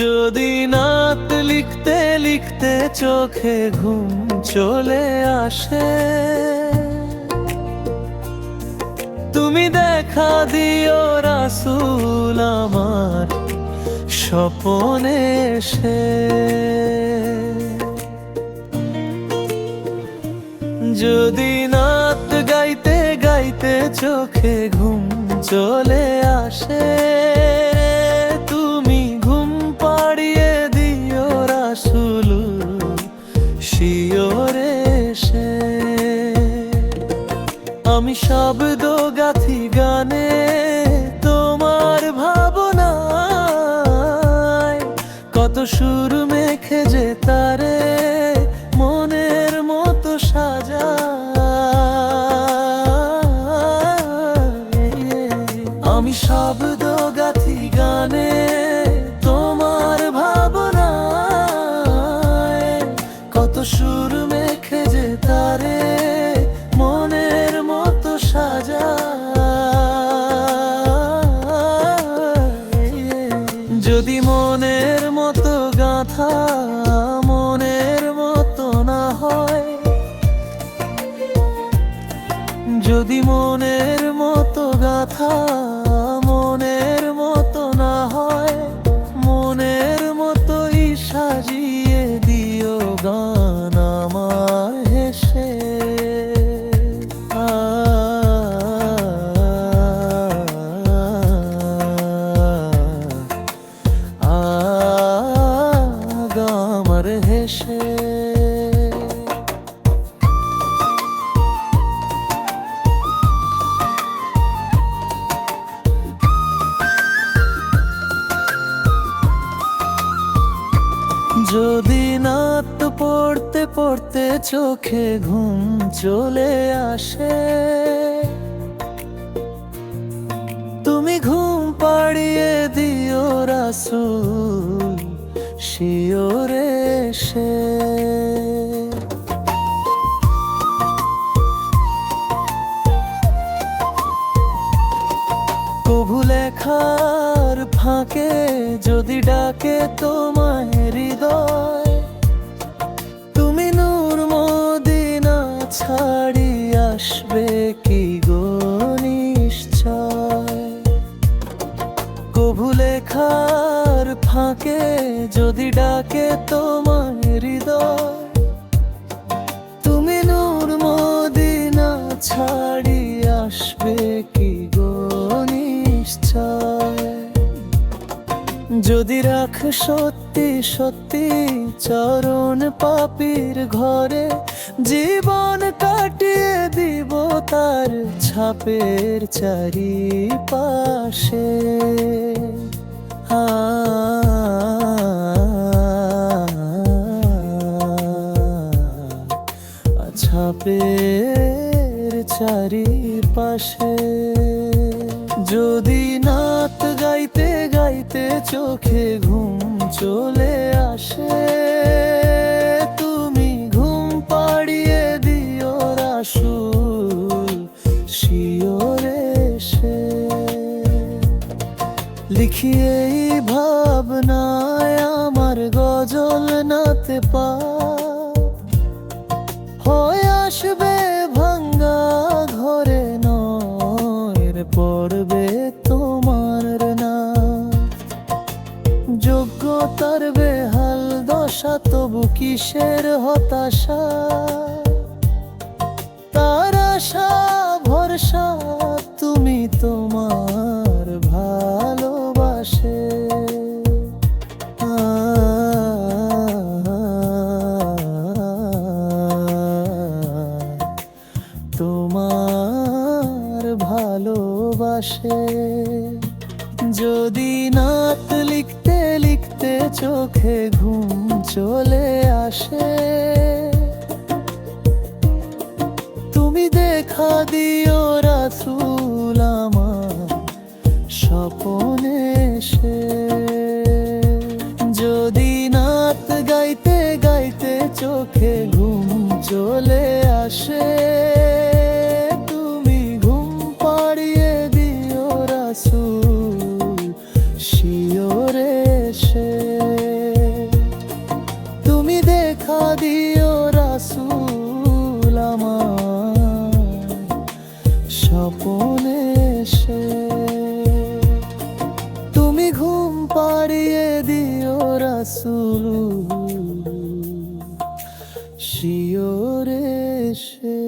যদি নাত লিখতে লিখতে চোখে ঘুম চলে আসে, তুমি দেখা দিও রাসুল আমার স্বপনে এসে। যদি নাত গাইতে গাইতে চোখে ঘুম চলে আসে কত সুর মেখে যে তারে মনের মতো সাজা। আমি শব্দ গাথি গানে তোমার ভাবনা কত সুর মেখে যে তারে মনের মতো সাজা। যদি মনের মতো গাথা মনের মতো না হয়। যদি মনের মতো গাথা হেসে যদি নাত পড়তে পড়তে চোখে ঘুম চলে আসে, তুমি ঘুম পাড়িয়ে দিও রাসুল, শিওরে সে কভু লেখার ফাঁকে যদি ডাকে তোমায় হৃদয়, তুমি নূর মদিনা ছাড়ি আসবে কি গো লেখার ফাঁকে যদি ডাকে তোমায় হৃদয়। তুমি আসবে কি যদি রাখ সত্যি সত্যি চরণ পাপির ঘরে, জীবন কাটিয়ে দিব তার ছাপের চারি পাশে ছাপের চারি পাশে যদি নাত গাইতে গাইতে চোখে ঘুম চলে আসে, তুমি ঘুম পাড়িয়ে দিও রাসুল শিওরে সে লিখিয়ে ভাবনায় আমার গজল নাতে পা নয়ের পড়বে তোমার না। যোগ্যতার বেহাল দশা তবু কিসের হতাশা? তার আশা, ভরসা, তুমি তোমার ভালোবাসে যদি নাত লিখতে লিখতে চোখে ঘুম চলে আসে, তুমি দেখা দিও রাসুল আমার স্বপনে সে রাসুল শিওরে এসে